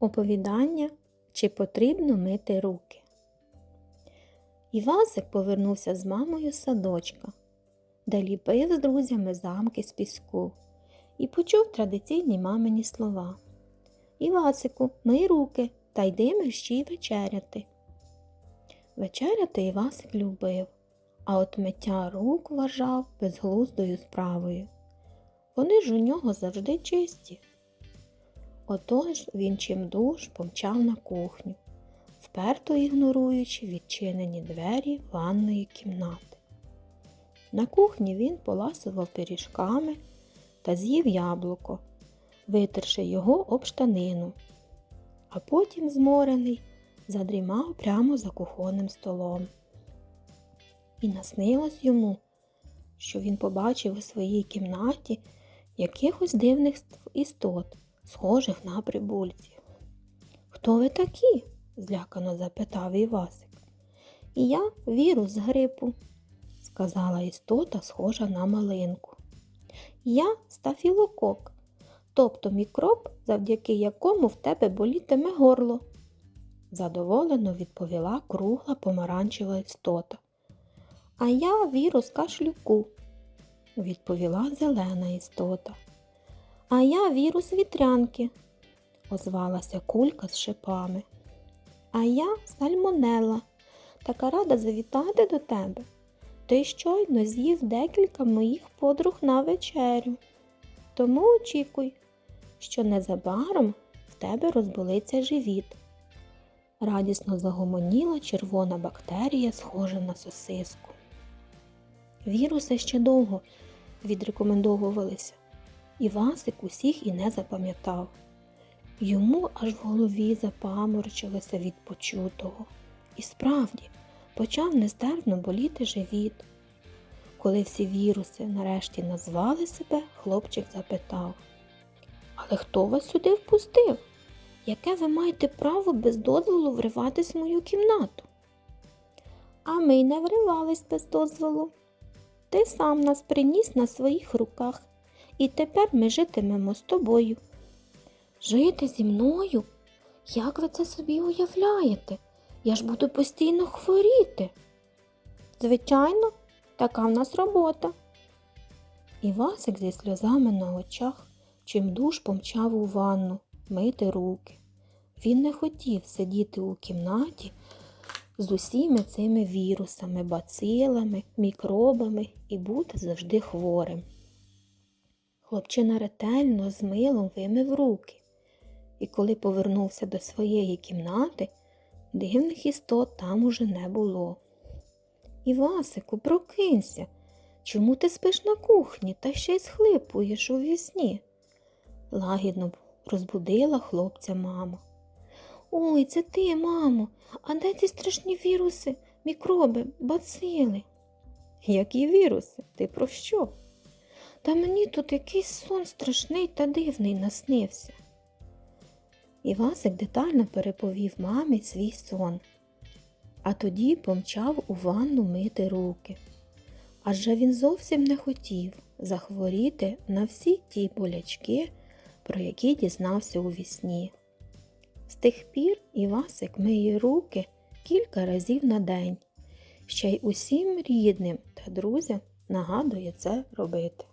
Оповідання чи потрібно мити руки. Івасик повернувся з мамою садочка, де ліпив з друзями замки з піску, і почув традиційні мамині слова. Івасику, мий руки та йди мерщій вечеряти. Вечеряти Івасик любив, а от миття рук вважав безглуздою справою. Вони ж у нього завжди чисті. Отож він чимдуж помчав на кухню, вперто ігноруючи відчинені двері ванної кімнати. На кухні він поласував пиріжками та з'їв яблуко, витерши його об штанину, а потім, зморений, задрімав прямо за кухонним столом. І наснилось йому, що він побачив у своїй кімнаті якихось дивних істот, схожих на прибульців. Хто ви такі? злякано запитав Івасик. Я вірус з грипу, сказала істота, схожа на малинку. Я стафілокок, тобто мікроб, завдяки якому в тебе болітиме горло, задоволено відповіла кругла помаранчева істота. А я вірус кашлюку, відповіла зелена істота. А я вірус вітрянки, озвалася кулька з шипами. А я сальмонела, така рада завітати до тебе. Ти щойно з'їв декілька моїх подруг на вечерю. Тому очікуй, що незабаром в тебе розболиться живіт. Радісно загомоніла червона бактерія, схожа на сосиску. Віруси ще довго відрекомендовувалися. Івасик усіх і не запам'ятав. Йому аж в голові запаморочилося від почутого. І справді почав нестерпно боліти живіт. Коли всі віруси нарешті назвали себе, хлопчик запитав Але хто вас сюди впустив? Яке ви маєте право без дозволу вриватись в мою кімнату? А ми й не вривались без дозволу. Ти сам нас приніс на своїх руках, і тепер ми житимемо з тобою. Жити зі мною? Як ви це собі уявляєте? Я ж буду постійно хворіти. Звичайно, така в нас робота. Івасик зі сльозами на очах чимдуж помчав у ванну мити руки. Він не хотів сидіти у кімнаті з усіми цими вірусами, бацилами, мікробами і бути завжди хворим. Хлопчина ретельно з милом вимив руки, і коли повернувся до своєї кімнати, дивних істот там уже не було. Івасику, прокинься. Чому ти спиш на кухні та ще й схлипуєш у вісні? Лагідно розбудила хлопця мама. Ой, це ти, мамо, а де ці страшні віруси, мікроби, бацили? Які віруси? Ти про що? Та мені тут якийсь сон страшний та дивний наснився. Івасик детально переповів мамі свій сон, а тоді помчав у ванну мити руки. Адже він зовсім не хотів захворіти на всі ті болячки, про які дізнався у вісні. З тих пір Івасик миє руки кілька разів на день, ще й усім рідним та друзям нагадує це робити.